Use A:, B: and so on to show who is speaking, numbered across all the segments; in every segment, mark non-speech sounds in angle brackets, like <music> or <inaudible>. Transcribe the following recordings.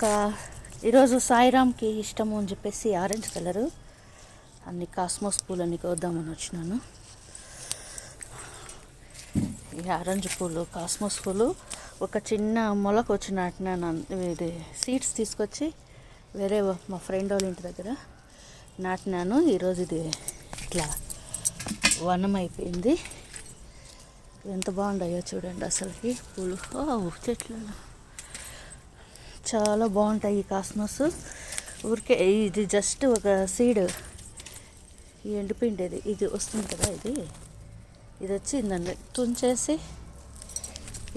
A: ఒక ఈరోజు సాయిరామ్కి ఇష్టము అని చెప్పేసి ఆరెంజ్ కలరు. అన్ని కాస్మోస్ పూలన్నీ కోద్దామని వచ్చినాను. ఈ ఆరెంజ్ పూలు కాస్మోస్ పూలు ఒక చిన్న మొలకు వచ్చిన నాటినాను ఇది సీడ్స్ తీసుకొచ్చి వేరే మా ఫ్రెండ్ వాళ్ళ ఇంటి దగ్గర నాటినాను. ఈరోజు ఇది ఇట్లా వనం అయిపోయింది ఎంత బాగుండాయో చూడండి అసలుకి పూలు. చెట్లు చాలా బాగుంటాయి ఈ కాస్మోస్. ఊరికే ఇది జస్ట్ ఒక సీడ్ ఈ ఎండిపిండేది ఇది వస్తుంది కదా ఇది. ఇది వచ్చిందండి. తుంచేసి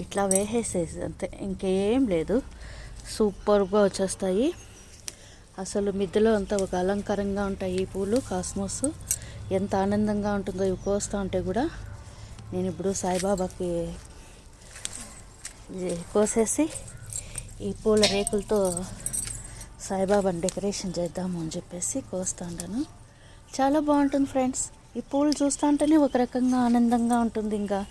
A: ఇట్లా వేసేసేసి అంతే. ఇంకేం లేదు. సూపర్గా వచ్చేస్తాయి. అసలు మిద్దెలో అంతా ఒక అలంకారంగా ఉంటాయి ఈ పూలు కాస్మోస్. ఎంత ఆనందంగా ఉంటుందో ఇవి కోస్తూ ఉంటే కూడా నేను ఇప్పుడు సాయిబాబాకి ఇది కోసేసి ఈ పూల రేకులతో సాయిబాబాని డెకరేషన్ చేద్దాము అని చెప్పేసి కోస్తా ఉంటాను చాలా బాగుంటుంది ఫ్రెండ్స్. ఈ పూలు చూస్తూ ఉంటేనే ఒక రకంగా ఆనందంగా ఉంటుంది. ఇంకా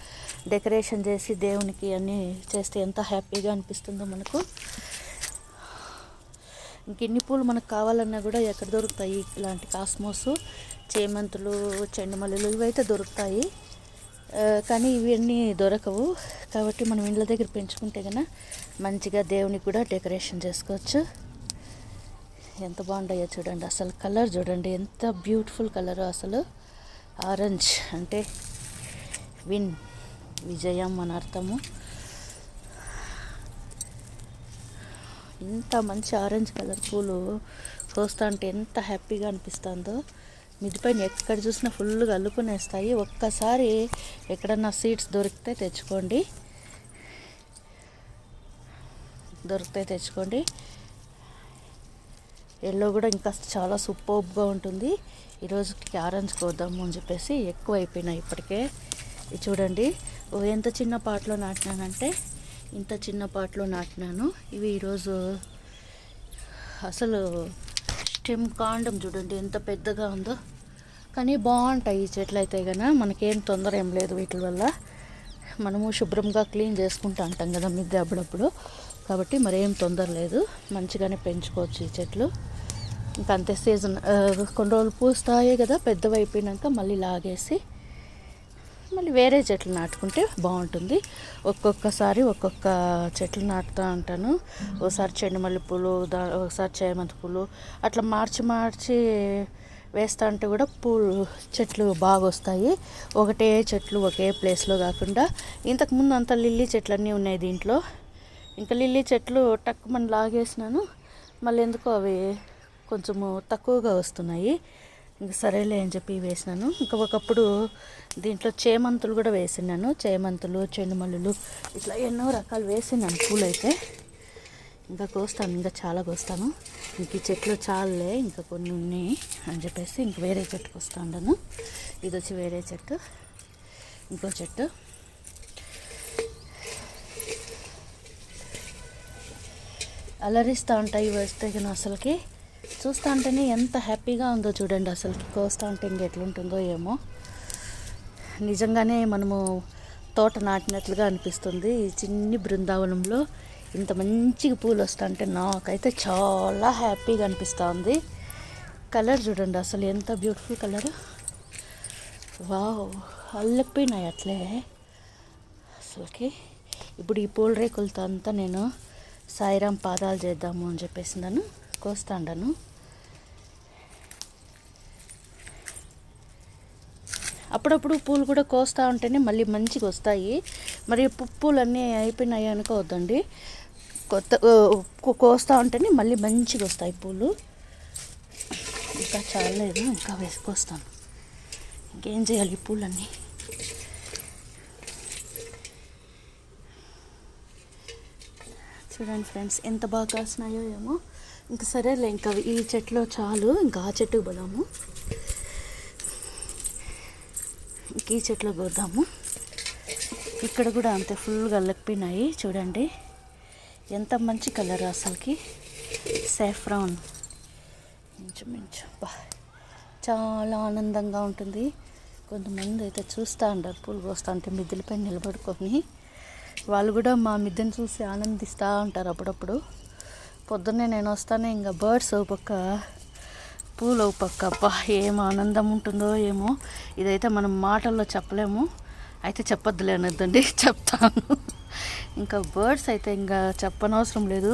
A: డెకరేషన్ చేసి దేవునికి అన్నీ చేస్తే ఎంత హ్యాపీగా అనిపిస్తుందో మనకు. ఇంకెన్ని పూలు మనకు కావాలన్నా కూడా ఎక్కడ దొరుకుతాయి? ఇలాంటి కాస్మోస్ చేమంతులు చెండుమల్లులు ఇవైతే దొరుకుతాయి. కానీ ఇవన్నీ దొరకవు. కాబట్టి మనం ఇండ్ల దగ్గర పెంచుకుంటే కన్నా మంచిగా దేవునికి కూడా డెకరేషన్ చేసుకోవచ్చు. ఎంత బాగుంటాయో చూడండి. అసలు కలర్ చూడండి. ఎంత బ్యూటిఫుల్ కలర్ అసలు. ఆరెంజ్ అంటే విన్ విజయం అని అర్థము. ఇంత మంచి ఆరెంజ్ కలర్ పూలు కోస్తా అంటే ఎంత హ్యాపీగా అనిపిస్తుందో. మిదిపైన ఎక్కడ చూసినా ఫుల్గా అల్లుకునేస్తాయి. ఒక్కసారి ఎక్కడన్నా సీడ్స్ దొరికితే తెచ్చుకోండి. దొరికితే తెచ్చుకోండి. ఎల్లో కూడా ఇంకా చాలా సూపర్గా ఉంటుంది. ఈరోజుకి ఆరెంజ్ కోద్దాము అని చెప్పేసి ఎక్కువ అయిపోయినాయి ఇప్పటికే. ఇది చూడండి. ఓ ఎంత చిన్న పాటలో నాటినానంటే ఇంత చిన్న పాటలో నాటినాను. ఇవి ఈరోజు అసలు స్టెమ్ కాండం చూడండి ఎంత పెద్దగా ఉందో. కానీ బాగుంటాయి ఈ చెట్లు అయితే కనుక మనకేం తొందర ఏం లేదు వీటి వల్ల. మనము శుభ్రంగా క్లీన్ చేసుకుంటూ అంటాం కదా మిద్దె అప్పుడప్పుడు. కాబట్టి మరేం తొందర లేదు. మంచిగానే పెంచుకోవచ్చు ఈ చెట్లు. ఇంకా అంతే సీజన్ కొన్ని రోజులు పూస్తాయి కదా పెద్దవి అయిపోయినాక మళ్ళీ లాగేసి మళ్ళీ వేరే చెట్లు నాటుకుంటే బాగుంటుంది. ఒక్కొక్కసారి ఒక్కొక్క చెట్లు నాటుతూ ఉంటాను. ఒకసారి చెండుమల్లి పూలు దా ఒకసారి చేమంతి పూలు. అట్లా మార్చి మార్చి వేస్తా ఉంటే కూడా పూలు చెట్లు బాగా వస్తాయి. ఒకటే చెట్లు ఒకే ప్లేస్లో కాకుండా ఇంతకుముందు అంత లిల్లీ చెట్లు అన్నీ ఉన్నాయి దీంట్లో. ఇంకా లిల్లీ చెట్లు టక్ లాగేసినాను. మళ్ళీ ఎందుకో అవి కొంచెము తక్కువగా వస్తున్నాయి. ఇంక సరేలే అని చెప్పి వేసినాను. ఇంకా ఒకప్పుడు దీంట్లో చేమంతులు కూడా వేసినాను. చేమంతులు చెండుమల్లులు ఇట్లా ఎన్నో రకాలు వేసినాను పూలు అయితే ఇంకా కోస్తాను ఇంకా చాలా కోస్తాను. ఇంక ఈ చెట్లు చాలులే ఇంకా కొన్ని ఉన్నాయి అని చెప్పేసి ఇంక వేరే చెట్టుకు వస్తాను ఇది వచ్చి వేరే చెట్టు ఇంకో చెట్టు. అలరిస్తూ ఉంటాయి వస్తే కానీ అసలుకి. చూస్తూ ఉంటేనే ఎంత హ్యాపీగా ఉందో చూడండి అసలు కోస్తా ఉంటే ఇంక ఎట్లుంటుందో ఏమో. నిజంగానే మనము తోట నాటినట్లుగా అనిపిస్తుంది. ఈ చిన్ని బృందావనంలో ఇంత మంచిగా పూలు వస్తుంటే నాకైతే చాలా హ్యాపీగా అనిపిస్తూ ఉంది కలర్ చూడండి అసలు ఎంత బ్యూటిఫుల్ కలర్. వావ్ అల్లెప్పినాయి అట్లే. అసలుకి ఇప్పుడు ఈ పూల రేకులతో అంతా నేను సాయిరాం పాదాలు చేద్దాము అని చెప్పేసి నన్ను కోస్తాండను. అప్పుడప్పుడు పూలు కూడా కోస్తూ ఉంటేనే మళ్ళీ మంచిగా వస్తాయి. మరి పు- పూలన్నీ అయిపోయినాయి అనుకోవద్దండి. కొత్త కోస్తూ ఉంటేనే మళ్ళీ మంచిగా వస్తాయి పూలు. ఇంకా చాలేదు ఇంకా వేసుకొస్తాను. ఇంకేం చేయాలి ఈ పూలన్నీ? చూడండి ఫ్రెండ్స్ ఎంత బాగా కాసినాయో ఏమో. ఇంకా సరేలే ఇంకా ఈ చెట్లో చాలు ఇంకా ఆ చెట్టుకు పోదాము. ఈ చెట్లు కోద్దాము ఇక్కడ కూడా అంతే ఫుల్గా లెప్పినాయి చూడండి. ఎంత మంచి కలర్ అసలుకి. సాఫ్రాన్ ఇంచుమించు బా. చాలా ఆనందంగా ఉంటుంది. కొంతమంది అయితే చూస్తూ ఉంటారు పూలు కోస్తూ ఉంటే మిద్దెలపై నిలబడుకొని. వాళ్ళు కూడా మా మిద్దెను చూసి ఆనందిస్తూ ఉంటారు అప్పుడప్పుడు. పొద్దున్నే నేను వస్తానే ఇంకా బర్డ్స్ ఓ పక్క పూలు పక్క అబ్బా ఏం ఆనందం ఉంటుందో ఏమో. ఇదైతే మనం మాటల్లో చెప్పలేము. అయితే చెప్పొద్దులే అనొద్దండి <laughs> చెప్తాను. ఇంకా బర్డ్స్ అయితే ఇంకా చెప్పనవసరం లేదు.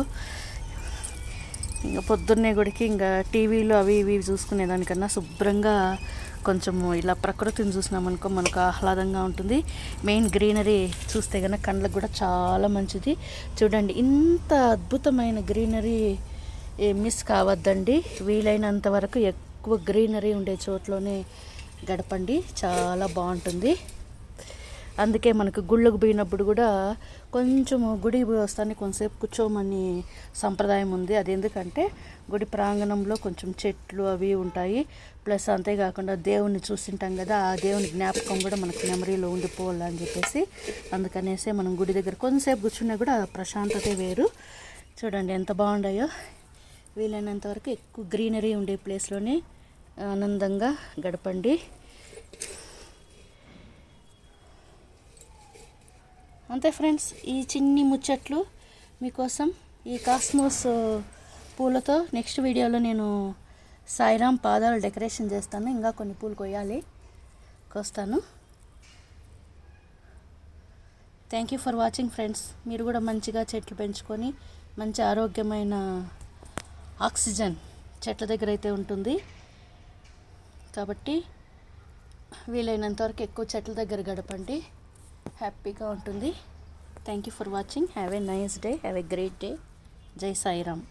A: ఇంకా పొద్దున్నే గుడికి ఇంకా టీవీలు అవి ఇవి చూసుకునేదానికన్నా శుభ్రంగా కొంచెము ఇలా ప్రకృతిని చూసినామనుకో మనకు ఆహ్లాదంగా ఉంటుంది. మెయిన్ గ్రీనరీ చూస్తే కనుక కళ్ళకు కూడా చాలా మంచిది. చూడండి ఇంత అద్భుతమైన గ్రీనరీ మిస్ కావద్దండి. వీలైనంత వరకు ఎక్కువ గ్రీనరీ ఉండే చోట్లోనే గడపండి. చాలా బాగుంటుంది. అందుకే మనకు గుళ్ళకు పోయినప్పుడు కూడా కొంచెం గుడి వస్తానే కొంతసేపు కూర్చోమని సంప్రదాయం ఉంది. అది ఎందుకంటే గుడి ప్రాంగణంలో కొంచెం చెట్లు అవి ఉంటాయి. ప్లస్ అంతేకాకుండా దేవుణ్ణి చూసింటాం కదా ఆ దేవుని జ్ఞాపకం కూడా మనకు మెమరీలో ఉండిపోవాలని చెప్పేసి అందుకనేసి మనం గుడి దగ్గర కొంతసేపు కూర్చున్నా కూడా ప్రశాంతతే వేరు. చూడండి ఎంత బాగుండాయో. వీలైనంత వరకు ఎక్కువ గ్రీనరీ ఉండే ప్లేస్లోనే ఆనందంగా గడపండి. అంతే ఫ్రెండ్స్ ఈ చిన్ని ముచ్చట్లు మీకోసం ఈ కాస్మోస్ పూలతో నెక్స్ట్ వీడియోలో నేను సాయిరామ్ పాదాలు డెకరేషన్ చేస్తాను. ఇంకా కొన్ని పూలు కొయ్యాలి. కోస్తాను. Thank you for watching friends మీరు కూడా మంచిగా చెట్లు పెంచుకొని మంచి ఆరోగ్యమైన ఆక్సిజన్ చెట్ల దగ్గర అయితే ఉంటుంది. కాబట్టి వీలైనంత వరకు ఎక్కువ చెట్ల దగ్గర గడపండి. హ్యాపీగా ఉంటుంది. Thank you for watching have a nice day have a great day జై సాయిరామ్.